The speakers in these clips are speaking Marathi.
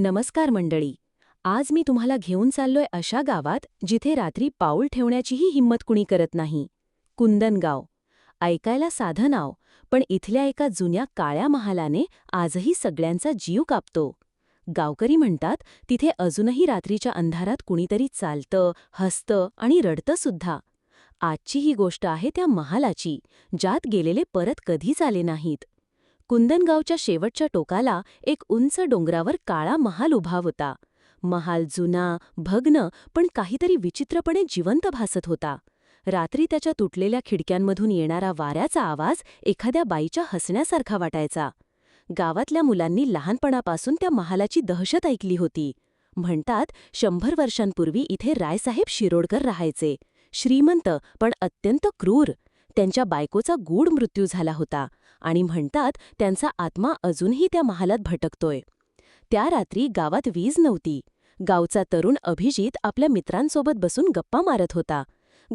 नमस्कार मंडळी. आज मी तुम्हाला घेऊन चाललोय अशा गावात जिथे रात्री पाऊल ठेवण्याचीही हिंमत कुणी करत नाही. कुंदनगाव. ऐकायला साधं नाव पण इथल्या एका जुन्या काळ्या महालाने आजही सगळ्यांचा जीव कापतो. गावकरी म्हणतात तिथे अजूनही रात्रीच्या अंधारात कुणीतरी चालतं हसतं आणि रडतं सुद्धा. आजची ही गोष्ट आहे त्या महालाची ज्यात गेलेले परत कधीच आले नाहीत. कुंदनगावच्या शेवटच्या टोकाला एक उंच डोंगरावर काळा महाल उभा होता. महाल जुना भग्न पण काहीतरी विचित्रपणे जिवंत भासत होता. रात्री त्याच्या तुटलेल्या खिडक्यांमधून येणारा वाऱ्याचा आवाज एखाद्या बाईच्या हसण्यासारखा वाटायचा. गावातल्या मुलांनी लहानपणापासून त्या महालाची दहशत ऐकली होती. म्हणतात शंभर वर्षांपूर्वी इथे रायसाहेब शिरोडकर राहायचे. श्रीमंत पण अत्यंत क्रूर. त्यांच्या बायकोचा गूढ मृत्यू झाला होता. आणि म्हणतात त्यांचा आत्मा अजूनही त्या महालात भटकतोय. त्या रात्री गावात वीज नव्हती. गावचा तरुण अभिजित आपल्या मित्रांसोबत बसून गप्पा मारत होता.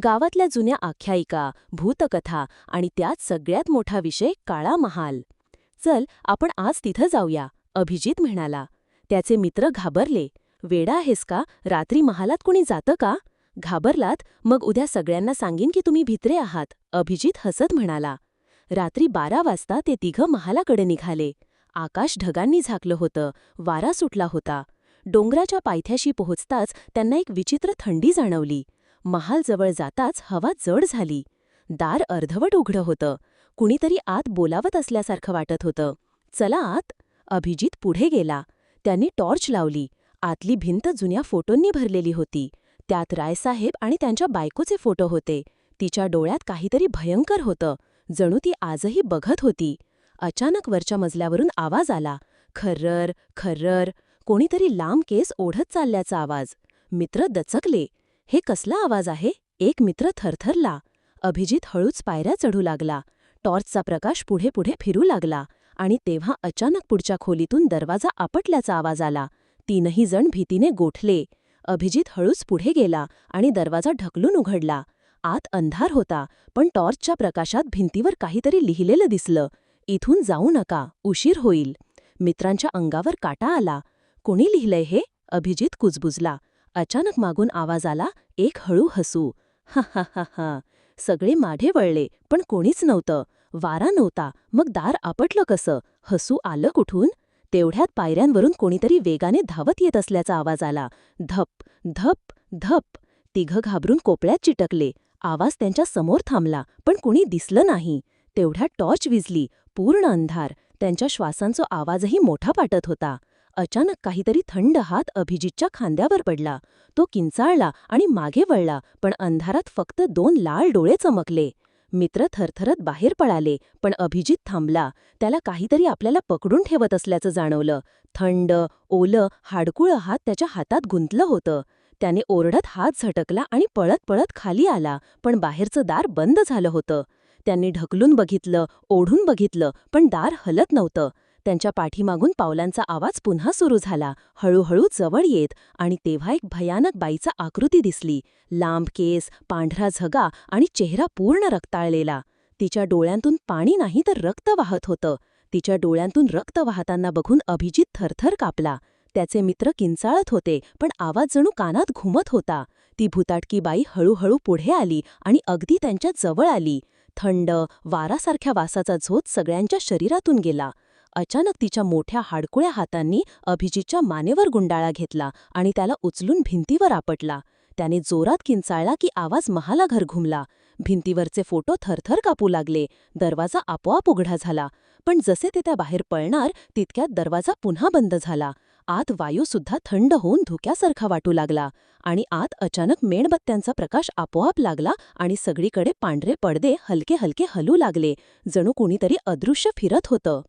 गावातल्या जुन्या आख्यायिका भूतकथा आणि त्यात सगळ्यात मोठा विषय काळा महाल. चल आपण आज तिथं जाऊया अभिजित म्हणाला. त्याचे मित्र घाबरले. वेडा आहेस का? रात्री महालात कोणी जातं का? घाबरलात. मग उद्या सगळ्यांना सांगीन की तुम्ही भित्रे आहात अभिजित हसत म्हणाला. रात्री बारा वाजता ते तिघं महालाकडे निघाले. आकाश ढगांनी झाकलं होतं वारा सुटला होता. डोंगराच्या पायथ्याशी पोहोचताच त्यांना एक विचित्र थंडी जाणवली. महालजवळ जाताच हवा जड झाली. दार अर्धवट उघडं होतं. कुणीतरी आत बोलावत असल्यासारखं वाटत होतं. चला आत. अभिजित पुढे गेला. त्यांनी टॉर्च लावली. आतली भिंत जुन्या फोटोंनी भरलेली होती. त्यात रायसाहेब आणि त्यांच्या बायकोचे फोटो होते. तिच्या डोळ्यात काहीतरी भयंकर होतं. जणू ती आजही बघत होती. अचानक वरच्या मजल्यावरून आवाज आला. खर्रर खर्रर कोणीतरी लांब केस ओढत चालल्याचा आवाज. मित्र दचकले. हे कसला आवाज आहे? एक मित्र थरथरला. अभिजित हळूच पायऱ्या चढू लागला. टॉर्चचा प्रकाश पुढे पुढे फिरू लागला आणि तेव्हा अचानक पुढच्या खोलीतून दरवाजा आपटल्याचा आवाज आला. तीनही जण भीतीने गोठले. अभिजित हळूच पुढे गेला आणि दरवाजा ढकलून उघडला. आत अंधार होता पण टॉर्चच्या प्रकाशात भिंतीवर काहीतरी लिहिलेलं दिसलं. इथून जाऊ नका उशीर होईल. मित्रांच्या अंगावर काटा आला. कोणी लिहिलंय हे? अभिजित कुजबुजला. अचानक मागून आवाज आला एक हळू हसू. हा हा हा हा. सगळे माढे वळले पण कोणीच नव्हतं. वारा नव्हता. मग दार आपटलं कसं? हसू आलं कुठून? तेवढ्यात पायऱ्यांवरून कोणीतरी वेगाने धावत येत असल्याचा आवाज आला. धप धप धप. तिघं घाबरून कोपळ्यात चिटकले. आवाज त्यांच्यासमोर थांबला पण कुणी दिसलं नाही. तेवढ्या टॉर्च विजली पूर्ण अंधार. त्यांच्या श्वासांचा आवाजही मोठा पाटत होता. अचानक काहीतरी थंड हात अभिजितच्या खांद्यावर पडला. तो किंचाळला आणि मागे वळला पण अंधारात फक्त दोन लाल डोळे चमकले. मित्र थरथरत बाहेर पळाले पण अभिजित थांबला. त्याला काहीतरी आपल्याला पकडून ठेवत असल्याचं जाणवलं. थंड ओलं हाडकुळं हात त्याच्या हातात गुंतलं होतं. त्याने ओरडत हात झटकला आणि पळत पळत खाली आला पण बाहेरचं दार बंद झालं होतं. त्यांनी ढकलून बघितलं ओढून बघितलं पण दार हलत नव्हतं. त्यांच्या पाठीमागून पावलांचा आवाज पुन्हा सुरू झाला. हळूहळू जवळ येत आणि तेव्हा एक भयानक बाईचा आकृती दिसली. लांब केस पांढरा झगा आणि चेहरा पूर्ण रक्ताळलेला. तिच्या डोळ्यांतून पाणी नाही तर रक्त वाहत होतं. तिच्या डोळ्यांतून रक्त वाहताना बघून अभिजित थरथर कापला. त्याचे मित्र किंचाळत होते पण आवाज जणू कानात घुमत होता. ती भुताटकी बाई हळूहळू पुढे आली आणि अगदी त्यांच्या जवळ आली. थंड वारासारख्या वासाचा झोत सगळ्यांच्या शरीरातून गेला. अचानक तिच्या मोठ्या हाडकुळ्या हातांनी अभिजितच्या मानेवर गुंडाळा घेतला आणि त्याला उचलून भिंतीवर आपटला. त्याने जोरात किंचाळला की आवाज महाला घर घुमला. भिंतीवरचे फोटो थरथर कापू लागले. दरवाजा आपोआप उघडा झाला. पण जसे ते त्या बाहेर पळणार तितक्यात दरवाजा पुन्हा बंद झाला. आत वायूसुद्धा थंड होऊन धुक्यासारखा वाटू लागला आणि आत अचानक मेणबत्त्यांचा प्रकाश आपोआप लागला आणि सगळीकडे पांढरे पडदे हलके हलके हलू लागले जणू कुणीतरी अदृश्य फिरत होतं.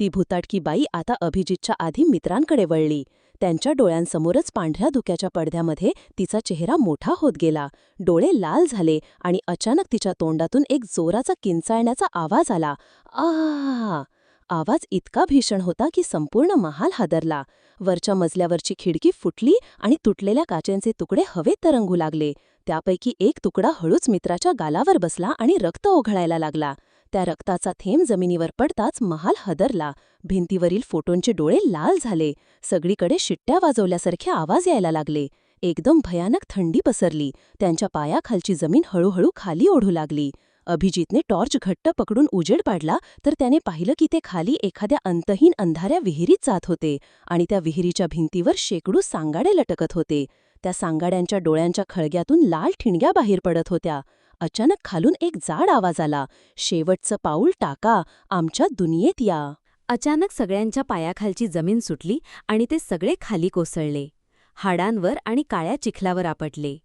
ती भुताटकी बाई आता अभिजितच्या आधी मित्रांकडे वळली. त्यांच्या डोळ्यांसमोरच पांढऱ्या धुक्याच्या पडद्यामध्ये तिचा चेहरा मोठा होत गेला. डोळे लाल झाले आणि अचानक तिच्या तोंडातून एक जोराचा किंचाळण्याचा आवाज आला. आ! आवाज इतका भीषण होता की संपूर्ण महाल हादरला. वरच्या मजल्यावरची खिडकी फुटली आणि तुटलेल्या काचेंचे तुकडे हवेत तरंगू लागले. त्यापैकी एक तुकडा हळूच मित्राच्या गालावर बसला आणि रक्त ओघळायला लागला. त्या रक्ताचा थेंब जमिनीवर पडताच महाल हदरला. भिंतीवरील फोटोंचे डोळे लाल झाले. सगळीकडे शिट्ट्या वाजवल्यासारखे आवाज यायला लागले. एकदम भयानक थंडी पसरली. त्यांच्या पायाखालची जमीन हळूहळू खाली ओढू लागली. अभिजितने टॉर्च घट्ट पकडून उजेड पाडला तर त्याने पाहिलं की ते खाली एखाद्या अंतहीन अंधाऱ्या विहिरीत जात होते आणि त्या विहिरीच्या भिंतीवर शेकडू सांगाडे लटकत होते. त्या सांगाड्यांच्या डोळ्यांच्या खळग्यातून लाल ठिणग्या बाहेर पडत होत्या. अचानक खालून एक जाड आवाज आला. शेवटचं पाऊल टाका. आमच्या दुनियेत या. अचानक सगळ्यांच्या पायाखालची जमीन सुटली आणि ते सगळे खाली कोसळले. हाडांवर आणि काळ्या चिखलावर आपटले.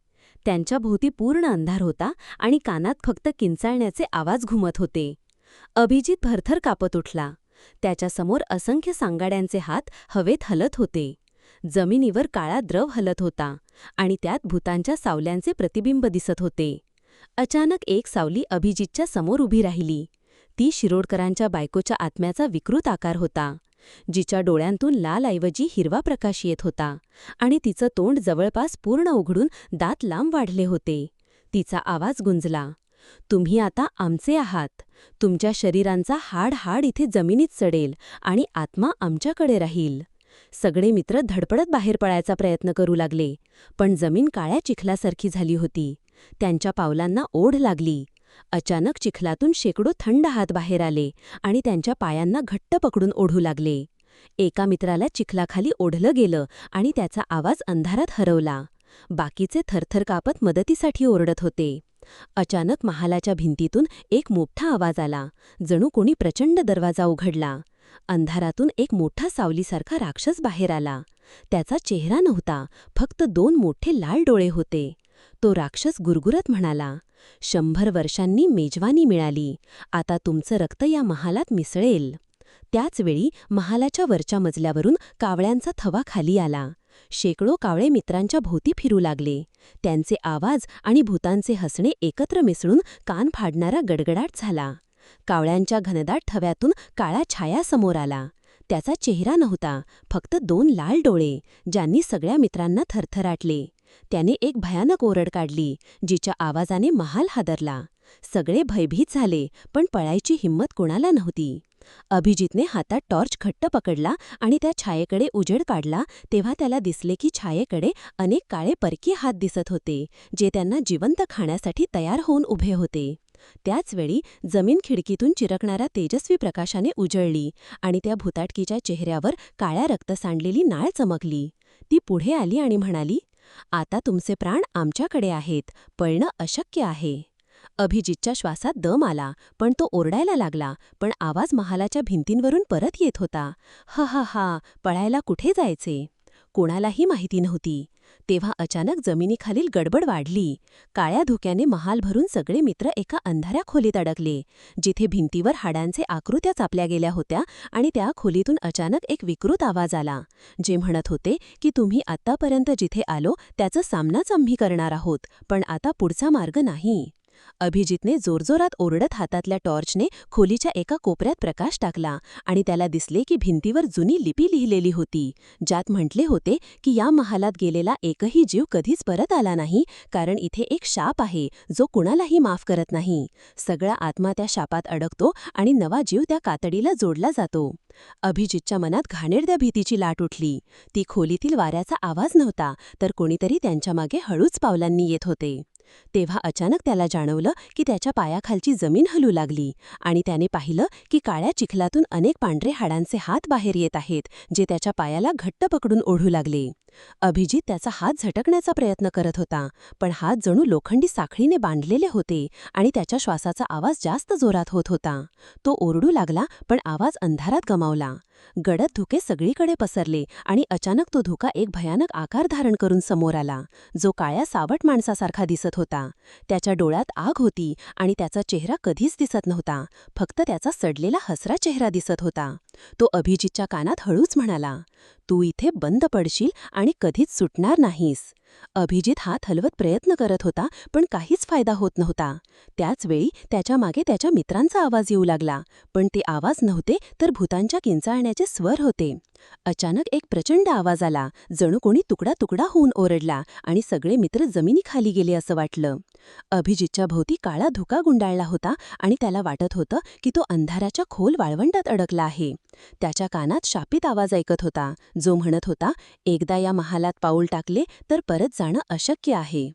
त्यांच्या भोवती पूर्ण अंधार होता आणि कानात फक्त किंचाळण्याचे आवाज घुमत होते. अभिजित भरथर कापत उठला. त्याच्यासमोर असंख्य सांगाड्यांचे हात हवेत हलत होते. जमिनीवर काळा द्रव हलत होता आणि त्यात भूतांच्या सावल्यांचे प्रतिबिंब दिसत होते. अचानक एक सावली अभिजितच्या समोर उभी राहिली. ती शिरोडकरांच्या बायकोच्या आत्म्याचा विकृत आकार होता. जिच्या डोळ्यांतून लालऐवजी हिरवा प्रकाश येत होता आणि तिचं तोंड जवळपास पूर्ण उघडून दात लांब वाढले होते. तिचा आवाज गुंजला. तुम्ही आता आमचे आहात. तुमच्या शरीरांचा हाड हाड इथे जमिनीत चढेल आणि आत्मा आमच्याकडे राहील. सगळे मित्र धडपडत बाहेर पळायचा प्रयत्न करू लागले पण जमीन काळ्या चिखलासारखी झाली होती. त्यांच्या पावलांना ओढ लागली. अचानक चिखलातून शेकडो थंड हात बाहेर आले आणि त्यांच्या पायांना घट्ट पकडून ओढू लागले. एका मित्राला चिखलाखाली ओढलं गेलं आणि त्याचा आवाज अंधारात हरवला. बाकीचे थरथर कापत मदतीसाठी ओरडत होते. अचानक महालाच्या भिंतीतून एक मोठा आवाज आला. जणू कोणी प्रचंड दरवाजा उघडला. अंधारातून एक मोठा सावलीसारखा राक्षस बाहेर आला. त्याचा चेहरा नव्हता फक्त दोन मोठे लाल डोळे होते. तो राक्षस गुरगुरत म्हणाला शंभर वर्षांनी मेजवानी मिळाली आता तुमचं रक्त या महालात मिसळेल. त्याचवेळी महालाच्या वरच्या मजल्यावरून कावळ्यांचा थवा खाली आला. शेकडो कावळे मित्रांच्या भोवती फिरू लागले. त्यांचे आवाज आणि भूतांचे हसणे एकत्र मिसळून कान फाडणारा गडगडाट झाला. कावळ्यांच्या घनदाट थव्यातून काळा छाया समोर आला. त्याचा चेहरा नव्हता फक्त दोन लाल डोळे ज्यांनी सगळ्या मित्रांना थरथराटले. त्याने एक भयानक ओरड काढली जिच्या आवाजाने महाल हादरला. सगळे भयभीत झाले पण पळायची हिंमत कोणाला नव्हती. अभिजितने हातात टॉर्च घट्ट पकडला आणि त्या छायेकडे उजेड काढला तेव्हा त्याला दिसले की छायेकडे अनेक काळे परकी हात दिसत होते जे त्यांना जिवंत खाण्यासाठी तयार होऊन उभे होते. त्याचवेळी जमीन खिडकीतून चिरकणाऱ्या तेजस्वी प्रकाशाने उजळली आणि त्या भूताटकीच्या चेहऱ्यावर काळ्या रक्त सांडलेली नाळ चमकली. ती पुढे आली आणि म्हणाली आता तुमचे प्राण आमच्याकडे आहेत पळणं अशक्य आहे. अभिजितच्या श्वासात दम आला पण तो ओरडायला लागला पण आवाज महालाच्या भिंतींवरून परत येत होता. ह हा हा पळायला कुठे जायचे? कोणालाही माहिती नव्हती. तेव्हा अचानक जमिनीखालील गडबड वाढली. काळ्या धुक्याने महाल भरून सगळे मित्र एका अंधाऱ्या खोलीत अडकले जिथे भिंतीवर हाडांचे आकृत्या चापल्या गेल्या होत्या आणि त्या खोलीतून अचानक एक विकृत आवाज आला जे म्हणत होते की तुम्ही आत्तापर्यंत जिथे आलो त्याचा सामनाच आम्ही करणार आहोत पण आता पुढचा मार्ग नाही. अभिजितने जोरजोरात ओरडत हातातल्या टॉर्चने खोलीच्या एका कोपऱ्यात प्रकाश टाकला आणि त्याला दिसले की भिंतीवर जुनी लिपी लिहिलेली होती ज्यात म्हटले होते की या महालात गेलेला एकही जीव कधीच परत आला नाही कारण इथे एक शाप आहे जो कुणालाही माफ करत नाही. सगळा आत्मा त्या शापात अडकतो आणि नवा जीव त्या कातडीला जोडला जातो. अभिजितच्या मनात घाणेरद्या भीतीची लाट उठली. ती खोलीतील वाऱ्याचा आवाज नव्हता तर कोणीतरी त्यांच्यामागे हळूच पावलांनी येत होते. तेव्हा अचानक त्याला जाणवलं की त्याच्या पायाखालची जमीन हलू लागली आणि त्याने पाहिलं की काळ्या चिखलातून अनेक पांढरे हाडांचे हात बाहेर येत आहेत जे त्याच्या पायाला घट्ट पकडून ओढू लागले. अभिजित त्याचा हात झटकण्याचा प्रयत्न करत होता पण हात जणू लोखंडी साखळीने बांधलेले होते आणि त्याच्या श्वासाचा आवाज जास्त जोरात होत होता. तो ओरडू लागला पण आवाज अंधारात गमावला. गडद धुके सगळीकडे पसरले आणि अचानक तो धुका एक भयानक आकार धारण करून समोर आला जो काळ्या सावट माणसासारखा दिसत होता. त्याच्या डोळ्यात आग होती आणि त्याचा चेहरा कधीच दिसत नव्हता फक्त त्याचा सडलेला हसरा चेहरा दिसत होता. तो अभिजितच्या कानात हळूच म्हणाला तू इथे बंद पडशील आणि कधीच सुटणार नाहीस. अभिजित हात हलवत प्रयत्न करत होता पण काहीच फायदा होत नव्हता. त्याचवेळी त्याच्यामागे त्याच्या मित्रांचा आवाज येऊ लागला. पण ते आवाज नव्हते तर भूतांच्या किंचाळण्याचे स्वर होते. अचानक एक प्रचंड आवाज आला. जणू कोणी तुकडा तुकडा होऊन ओरडला आणि सगळे मित्र जमिनीखाली गेले असं वाटलं. अभिजितच्या भोवती काळा धुका गुंडाळला होता आणि त्याला वाटत होतं की तो अंधाराच्या खोल वाळवंटात अडकला आहे. त्याच्या कानात शापित आवाज ऐकत होता. जो म्हणत होता एकदा या महालात पाऊल टाकले तर परत जाणं अशक्य आहे.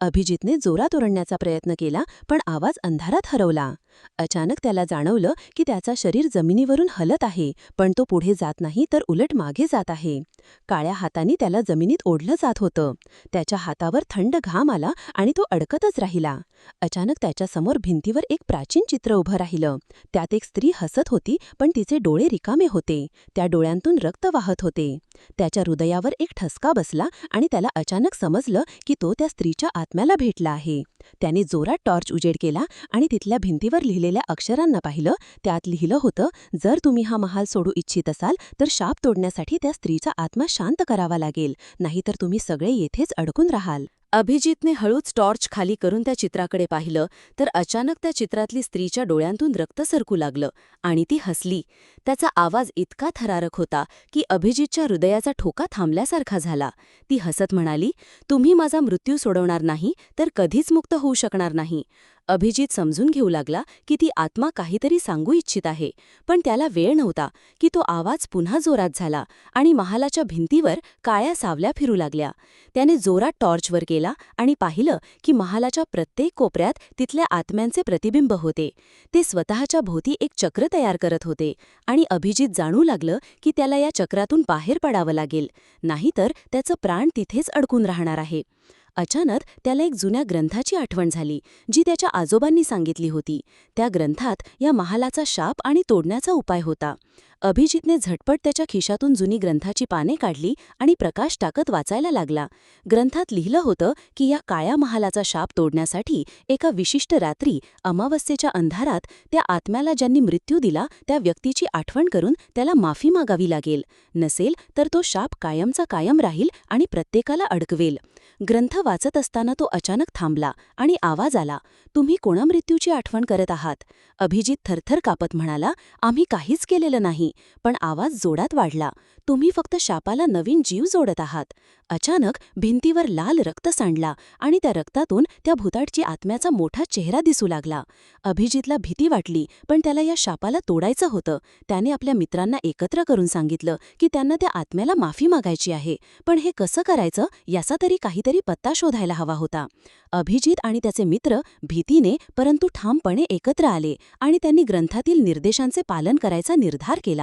अभिजितने जोरात ओरडण्याचा प्रयत्न केला पण आवाज अंधारात हरवला. अचानक त्याला जाणवलं की त्याचा शरीर जमिनीवरून हलत आहे पण तो पुढे जात नाही तर उलट मागे जात आहे. काळ्या हाताने त्याला जमिनीत ओढलं जात होतं. त्याच्या हातावर थंड घाम आला आणि तो अडकतच राहिला. अचानक त्याच्यासमोर भिंतीवर एक प्राचीन चित्र उभं राहिलं. त्यात एक स्त्री हसत होती पण तिचे डोळे रिकामे होते. त्या डोळ्यांतून रक्त वाहत होते. त्याच्या हृदयावर एक ठसका बसला आणि त्याला अचानक समजलं की तो त्या स्त्रीच्या आत्म्याला भेटला आहे. त्याने जोरात टॉर्च उजेड केला आणि तिथल्या भिंतीवर लिहिलेल्या अक्षरांना पाहिलं त्यात लिहिलं होतं जर तुम्ही हा महाल सोडू इच्छित असाल तर शाप तोडण्यासाठी त्या स्त्रीचा आत्मा शांत करावा लागेल नाहीतर तुम्ही सगळे येथेच अडकून राहाल. अभिजितने हळूच टॉर्च खाली करून त्या चित्राकडे पाहिलं तर अचानक त्या चित्रातली स्त्रीच्या डोळ्यांतून रक्त सरकू लागलं आणि ती हसली. त्याचा आवाज इतका थरारक होता की अभिजितच्या हृदयाचा ठोका थांबल्यासारखा झाला. ती हसत म्हणाली तुम्ही माझा मृत्यू सोडवणार नाही तर कधीच मुक्त होऊ शकणार नाही. अभिजित समजून घेऊ लागला की ती आत्मा काहीतरी सांगू इच्छित आहे पण त्याला वेळ नव्हता की तो आवाज पुन्हा जोरात झाला आणि महालाच्या भिंतीवर काळ्या सावल्या फिरू लागल्या. त्याने जोरात टॉर्चवर केला आणि पाहिलं की महालाच्या प्रत्येक कोपऱ्यात तिथल्या आत्म्यांचे प्रतिबिंब होते. ते स्वतःच्या भोवती एक चक्र तयार करत होते आणि अभिजित जाणू लागलं की त्याला या चक्रातून बाहेर पडावं लागेल नाहीतर त्याचं प्राण तिथेच अडकून राहणार आहे. अचानक त्याला एक जुन्या ग्रंथाची आठवण झाली जी त्याच्या आजोबांनी सांगितली होती. त्या ग्रंथात या महालाचा शाप आणि तोडण्याचा उपाय होता. अभिजितने झटपट त्याच्या खिशातून जुनी ग्रंथाची पाने काढली आणि प्रकाश टाकत वाचायला लागला. ग्रंथात लिहिलं होतं की या काळ्या महालाचा शाप तोडण्यासाठी एका विशिष्ट रात्री अमावस्येच्या अंधारात त्या आत्म्याला ज्यांनी मृत्यू दिला त्या व्यक्तीची आठवण करून त्याला माफी मागावी लागेल. नसेल तर तो शाप कायमचा कायम राहील आणि प्रत्येकाला अडकवेल. ग्रंथ वाचत असताना तो अचानक थांबला आणि आवाज आला तुम्ही कोणा मृत्यूची आठवण करत आहात? अभिजित थरथर कापत म्हणाला आम्ही काहीच केलेलं नाही. पण आवाज जोडात वाढला. तुम्ही फक्त शापाला नवीन जीव जोडत आहात. अचानक भिंतीवर लाल रक्त सांडला आणि त्या रक्तातून त्या भूताटची आत्म्याचा मोठा चेहरा दिसू लागला. अभिजितला भीती वाटली पण त्याला या शापाला तोडायचं होतं. त्याने आपल्या मित्रांना एकत्र करून सांगितलं की त्यांना त्या आत्म्याला माफी मागायची आहे. पण हे कसं करायचं याचा तरी काहीतरी पत्ता शोधायला हवा होता. अभिजित आणि त्याचे मित्र भीतीने परंतु ठामपणे एकत्र आले आणि त्यांनी ग्रंथातील निर्देशांचे पालन करायचा निर्धार केला.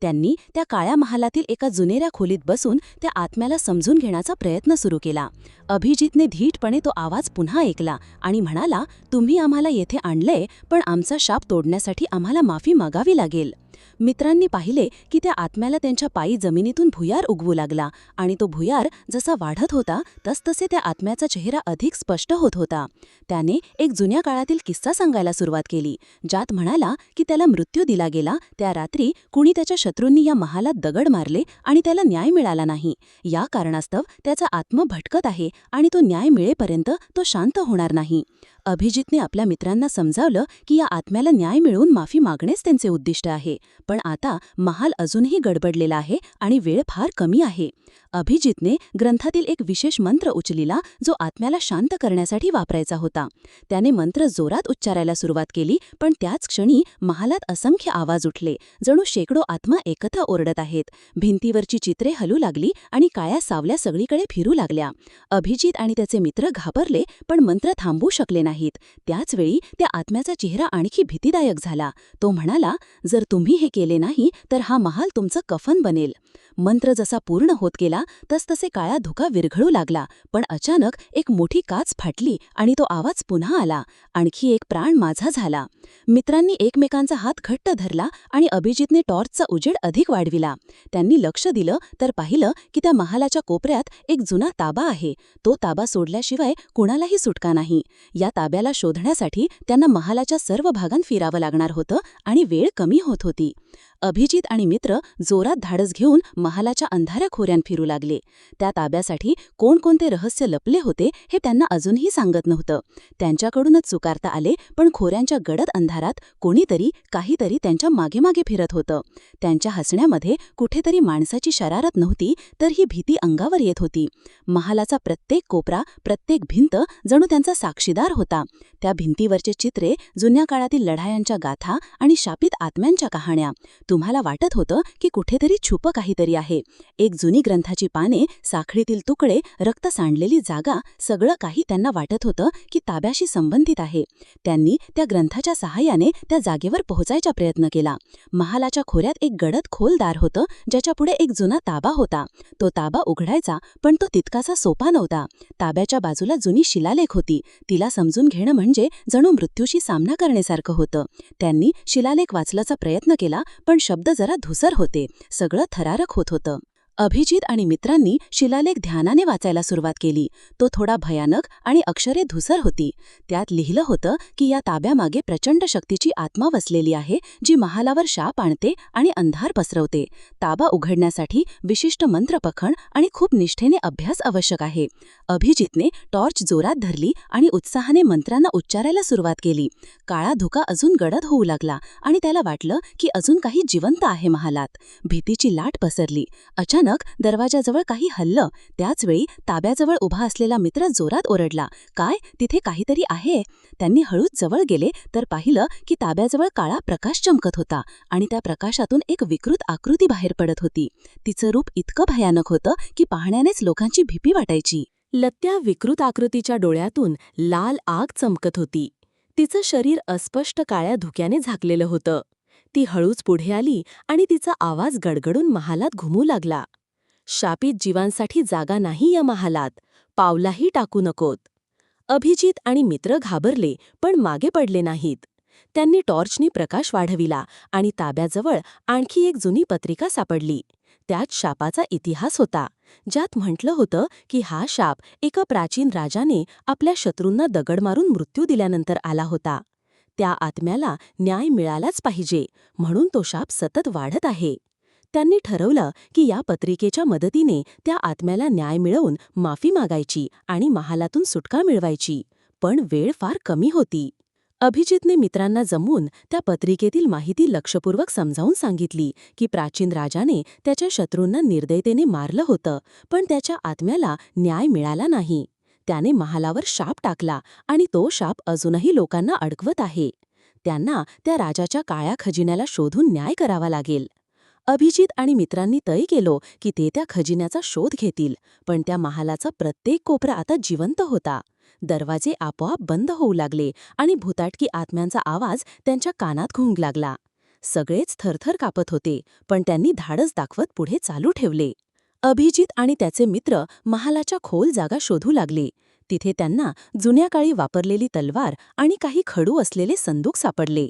त्यांनी त्या काळ्या महालातील एका जुनेऱ्या खोलीत बसून त्या आत्म्याला समजून घेण्याचा प्रयत्न सुरू केला. अभिजितने धीटपणे तो आवाज पुन्हा ऐकला आणि म्हणाला तुम्ही आम्हाला येथे आणलंय पण आमचा शाप तोडण्यासाठी आम्हाला माफी मागावी लागेल. मित्रांनी पाहिले की त्या आत्म्याला त्यांच्या पायी जमिनीतून भुयार उगवू लागला आणि तो भुयार जसा वाढत होता तसतसे त्या आत्म्याचा चेहरा अधिक स्पष्ट होत होता. त्याने एक जुन्या काळातील किस्सा सांगायला सुरुवात केली ज्यात म्हणाला की त्याला मृत्यू दिला गेला त्या रात्री कुणी त्याच्या शत्रूंनी या महालात दगड मारले आणि त्याला न्याय मिळाला नाही. या कारणास्तव त्याचा आत्म भटकत आहे आणि तो न्याय मिळेपर्यंत तो शांत होणार नाही. अभिजितने आपल्या मित्रांना समजावलं की या आत्म्याला न्याय मिळवून माफी मागणेच त्यांचे उद्दिष्ट आहे. पण आता महाल अजूनही गडबडलेला आहे आणि वेळ फार कमी आहे. अभिजितने ग्रंथातील एक विशेष मंत्र उचलिला जो आत्म्याला शांत करण्यासाठी वापरायचा होता. त्याने मंत्र जोरात उच्चारायला सुरुवात केली पण त्याच क्षणी महालात असंख्य आवाज उठले. जणू शेकडो आत्मा एकत्र ओरडत आहेत. भिंतीवरची चित्रे हलू लागली आणि काळ्या सावल्या सगळीकडे फिरू लागल्या. अभिजित आणि त्याचे मित्र घाबरले पण मंत्र थांबवू शकले नाहीत. त्याचवेळी त्या आत्म्याचा चेहरा आणखी भीतीदायक झाला. तो म्हणाला जर तुम्ही हे केले नाही तर हा महाल तुमचं कफन बनेल. मंत्र जसा पूर्ण होत गेला तसतसे काळा धुका विरघळू लागला. पण अचानक एक मोठी काच फाटली आणि तो आवाज पुन्हा आला. आणखी एक प्राण माझा झाला. मित्रांनी एकमेकांचा हात घट्ट धरला आणि अभिजितने टॉर्चचा उजेड अधिक वाढविला. त्यांनी लक्ष दिलं तर पाहिलं की त्या महालाच्या कोपऱ्यात एक जुना ताबा आहे. तो ताबा सोडल्याशिवाय कुणालाही सुटका नाही. या ताब्याला शोधण्यासाठी त्यांना महालाच्या सर्व भागांत फिरावं लागणार होतं आणि वेळ कमी होत होती. अभिजित आणि मित्र जोरात धाडस घेऊन महालाच्या अंधाऱ्या खोऱ्यान फिरू लागले. त्या ताब्यासाठी कोणकोणते रहस्य लपले होते हे त्यांना अजूनही सांगत नव्हतं. त्यांच्याकडूनच चुकारता आले पण खोऱ्यांच्या गडद अंधारात कोणीतरी काहीतरी त्यांच्या मागेमागे फिरत होतं. त्यांच्या हसण्यामध्ये कुठेतरी माणसाची शरारत नव्हती तर ही भीती अंगावर येत होती. महालाचा प्रत्येक कोपरा प्रत्येक भिंत जणू त्यांचा साक्षीदार होता. त्या भिंतीवरचे चित्रे जुन्या काळातील लढायांच्या गाथा आणि शापित आत्म्यांच्या कहाण्या. तुम्हाला वाटत होतं की कुठेतरी छुप काहीतरी आहे. एक जुनी ग्रंथाची पाने साखळीतील तुकडे रक्त सांडलेली जागा सगळं काही त्यांना वाटत होतं की ताब्याशी संबंधित आहे. त्यांनी त्या ग्रंथाच्या सहाय्याने त्या जागेवर पोहोचायचा प्रयत्न केला. महालाच्या खोऱ्यात एक गडद खोल दार होतं ज्याच्यापुढे एक जुना ताबा होता. तो ताबा उघडायचा पण तो तितकासा सोपा नव्हता. ताब्याच्या बाजूला जुनी शिलालेख होती. तिला समजून घेणं म्हणजे जणू मृत्यूशी सामना करण्यासारखं होतं. त्यांनी शिलालेख वाचल्याचा प्रयत्न केला पण शब्द जरा धुसर होते. सगळं थरारक होत होतं. अभिजित आणि मित्रांनी शिलालेख ध्यानाने वाचायला सुरुवात केली. तो थोडा भयानक आणि अक्षरे धुसर होती. त्यात लिहिलं होतं की या ताब्यामागे प्रचंड शक्तीची आत्मा वसलेली आहे जी महालावर शाप आणते आणि अंधार पसरवते. ताबा उघडण्यासाठी विशिष्ट मंत्रपखण आणि खूप निष्ठेने अभ्यास आवश्यक आहे. अभिजितने टॉर्च जोरात धरली आणि उत्साहाने मंत्रांना उच्चारायला सुरुवात केली. काळा धुका अजून गडद होऊ लागला आणि त्याला वाटलं की अजून काही जिवंत आहे महालात. भीतीची लाट पसरली. अचानक दरवाजाजवळ काही हल्लं. त्याचवेळी ताब्याजवळ उभा असलेला मित्र जोरात ओरडला. काय? तिथे काहीतरी आहे? त्यांनी हळूच जवळ गेले तर पाहिलं की ताब्याजवळ काळा प्रकाश चमकत होता आणि त्या प्रकाशातून एक विकृत आकृती बाहेर पडत होती. तिचं रूप इतकं भयानक होतं की पाहण्यानेच लोकांची भीती वाटायची. लत्या विकृत आकृतीच्या डोळ्यातून लाल आग चमकत होती. तिचं शरीर अस्पष्ट काळ्या धुक्याने झाकलेलं होतं. ती हळूच पुढे आली आणि तिचा आवाज गडगडून महालात घुमू लागला. शापित जीवांसाठी जागा नाही या महालात पावलाही टाकू नकोत. अभिजित आणि मित्र घाबरले पण मागे पडले नाहीत. त्यांनी टॉर्चनी प्रकाश वाढविला आणि ताब्याजवळ आणखी एक जुनी पत्रिका सापडली. त्यात शापाचा इतिहास होता ज्यात म्हटलं होतं की हा शाप एका प्राचीन राजाने आपल्या शत्रूंना दगड मारून मृत्यू दिल्यानंतर आला होता. त्या आत्म्याला न्याय मिळालाच पाहिजे म्हणून तो शाप सतत वाढत आहे. त्यांनी ठरवलं की या पत्रिकेच्या मदतीने त्या आत्म्याला न्याय मिळवून माफी मागायची आणि महालातून सुटका मिळवायची पण वेळ फार कमी होती. अभिजितने मित्रांना जमवून त्या पत्रिकेतील माहिती लक्षपूर्वक समजावून सांगितली की प्राचीन राजाने त्याच्या शत्रूंना निर्दयतेने मारलं होतं पण त्याच्या आत्म्याला न्याय मिळाला नाही. त्याने महालावर शाप टाकला आणि तो शाप अजूनही लोकांना अडकवत आहे. त्यांना त्या राजाच्या काळ्या खजिन्याला शोधून न्याय करावा लागेल. अभिजित आणि मित्रांनी तय केलो की ते त्या खजिन्याचा शोध घेतील पण त्या महालाचा प्रत्येक कोपरा आता जिवंत होता. दरवाजे आपोआप बंद होऊ लागले आणि भूताटकी आत्म्यांचा आवाज त्यांच्या कानात घुंग लागला. सगळेच थरथर कापत होते पण त्यांनी धाडस दाखवत पुढे चालू ठेवले. अभिजित आणि त्याचे मित्र महालाच्या खोल जागा शोधू लागले. तिथे त्यांना जुन्या काळी वापरलेली तलवार आणि काही खडू असलेले संदूक सापडले.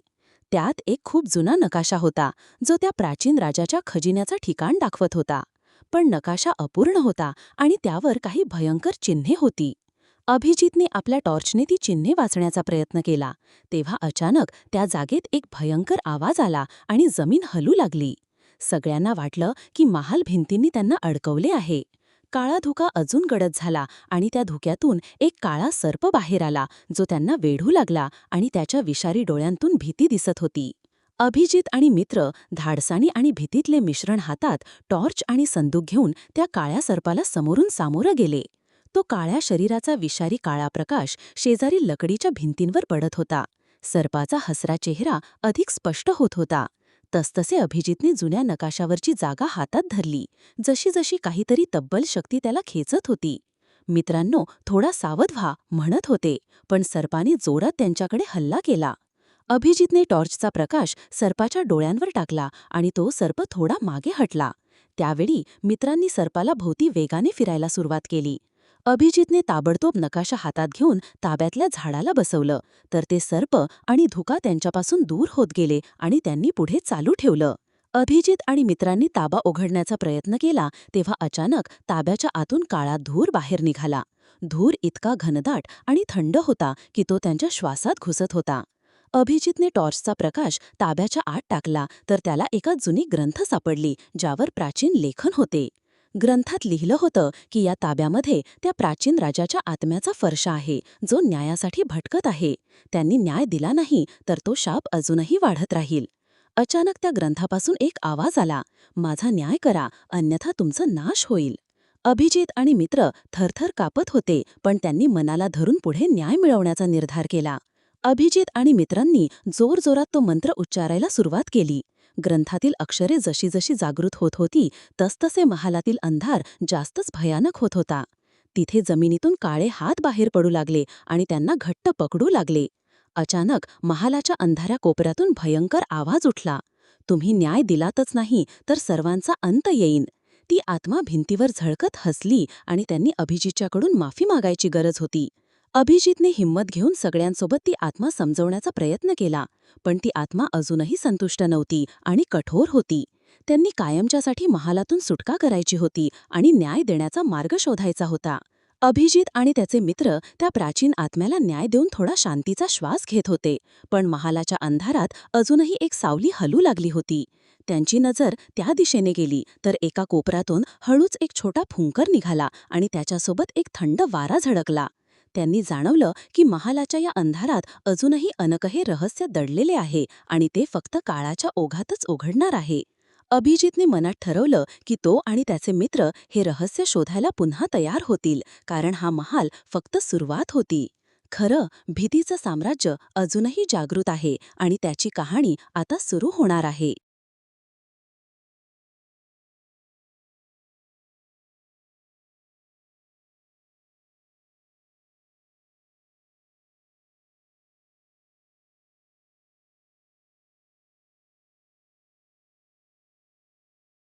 त्यात एक खूप जुना नकाशा होता जो त्या प्राचीन राजाच्या खजिन्याचं ठिकाण दाखवत होता. पण नकाशा अपूर्ण होता आणि त्यावर काही भयंकर चिन्हे होती. अभिजितने आपल्या टॉर्चने ती चिन्हे वाचण्याचा प्रयत्न केला. तेव्हा अचानक त्या जागेत एक भयंकर आवाज आला आणि जमीन हलू लागली. सगळ्यांना वाटलं की महाल भिंतींनी त्यांना अडकवले आहे. काळा धुका अजून गडद झाला आणि त्या धुक्यातून एक काळा सर्प बाहेर आला जो त्यांना वेढू लागला आणि त्याच्या विषारी डोळ्यांतून भीती दिसत होती. अभिजित आणि मित्र धाडसानी आणि भीतीतले मिश्रण हातात टॉर्च आणि संदूक घेऊन त्या काळ्या सर्पाला समोरून सामोरं गेले. तो काळ्या शरीराचा विषारी काळा प्रकाश शेजारी लकडीच्या भिंतींवर पडत होता. सर्पाचा हसरा चेहरा अधिक स्पष्ट होत होता. तसतसे अभिजितने जुन्या नकाशावरची जागा हातात धरली. जशी जशी काहीतरी तब्बल शक्ती त्याला खेचत होती. मित्रांनो थोडा सावध व्हा म्हणत होते पण सर्पाने जोरात त्यांच्याकडे हल्ला केला. अभिजितने टॉर्चचा प्रकाश सर्पाच्या डोळ्यांवर टाकला आणि तो सर्प थोडा मागे हटला. त्यावेळी मित्रांनी सर्पाला भोवती वेगाने फिरायला सुरुवात केली. अभिजितने ताबडतोब नकाशा हातात घेऊन ताब्यातल्या झाडाला बसवलं. तर ते सर्प आणि धुका त्यांच्यापासून दूर होत गेले आणि त्यांनी पुढे चालू ठेवलं. अभिजित आणि मित्रांनी ताबा ओघडण्याचा प्रयत्न केला तेव्हा अचानक ताब्याच्या आतून काळा धूर बाहेर निघाला. धूर इतका घनदाट आणि थंड होता की तो त्यांच्या श्वासात घुसत होता. अभिजितने टॉर्चचा प्रकाश ताब्याच्या आत टाकला तर त्याला एका जुनी ग्रंथ सापडली ज्यावर प्राचीन लेखन होते. ग्रंथात लिहिलं होतं की या ताब्यामध्ये त्या प्राचीन राजाच्या आत्म्याचा फरशा आहे जो न्यायासाठी भटकत आहे. त्यांनी न्याय दिला नाही तर तो शाप अजूनही वाढत राहील. अचानक त्या ग्रंथापासून एक आवाज आला माझा न्याय करा अन्यथा तुमचा नाश होईल. अभिजित आणि मित्र थरथर कापत होते पण त्यांनी मनाला धरून पुढे न्याय मिळवण्याचा निर्धार केला. अभिजित आणि मित्रांनी जोरजोरात तो मंत्र उच्चारायला सुरुवात केली. ग्रंथातील अक्षरे जशी जशी जागृत होत होती तसतसे महालातील अंधार जास्तच भयानक होत होता. तिथे जमिनीतून काळे हात बाहेर पडू लागले आणि त्यांना घट्ट पकडू लागले. अचानक महालाच्या अंधाऱ्या कोपऱ्यातून भयंकर आवाज उठला. तुम्ही न्याय दिलातच नाही तर सर्वांचा अंत येईन. ती आत्मा भिंतीवर झळकत हसली आणि त्यांनी अभिजितच्याकडून माफी मागायची गरज होती. अभिजितने हिंमत घेऊन सगळ्यांसोबत ती आत्मा समजवण्याचा प्रयत्न केला पण ती आत्मा अजूनही संतुष्ट नव्हती आणि कठोर होती. त्यांनी कायमच्यासाठी महालातून सुटका करायची होती आणि न्याय देण्याचा मार्ग शोधायचा होता. अभिजित आणि त्याचे मित्र त्या प्राचीन आत्म्याला न्याय देऊन थोडा शांतीचा श्वास घेत होते पण महालाच्या अंधारात अजूनही एक सावली हलू लागली होती. त्यांची नजर त्या दिशेने गेली तर एका कोपऱ्यातून हळूच एक छोटा फुंकर निघाला आणि त्याच्यासोबत एक थंड वारा झळकला. त्यांनी जाणवलं की महालाच्या या अंधारात अजूनही अनकहे रहस्य दडलेले आहे आणि ते फक्त काळाच्या ओघातच उघडणार आहे. अभिजितने मनात ठरवलं की तो आणि त्याचे मित्र हे रहस्य शोधायला पुन्हा तयार होतील कारण हा महाल फक्त सुरुवात होती. खरं भीतीचं साम्राज्य अजूनही जागृत आहे आणि त्याची कहाणी आता सुरू होणार आहे.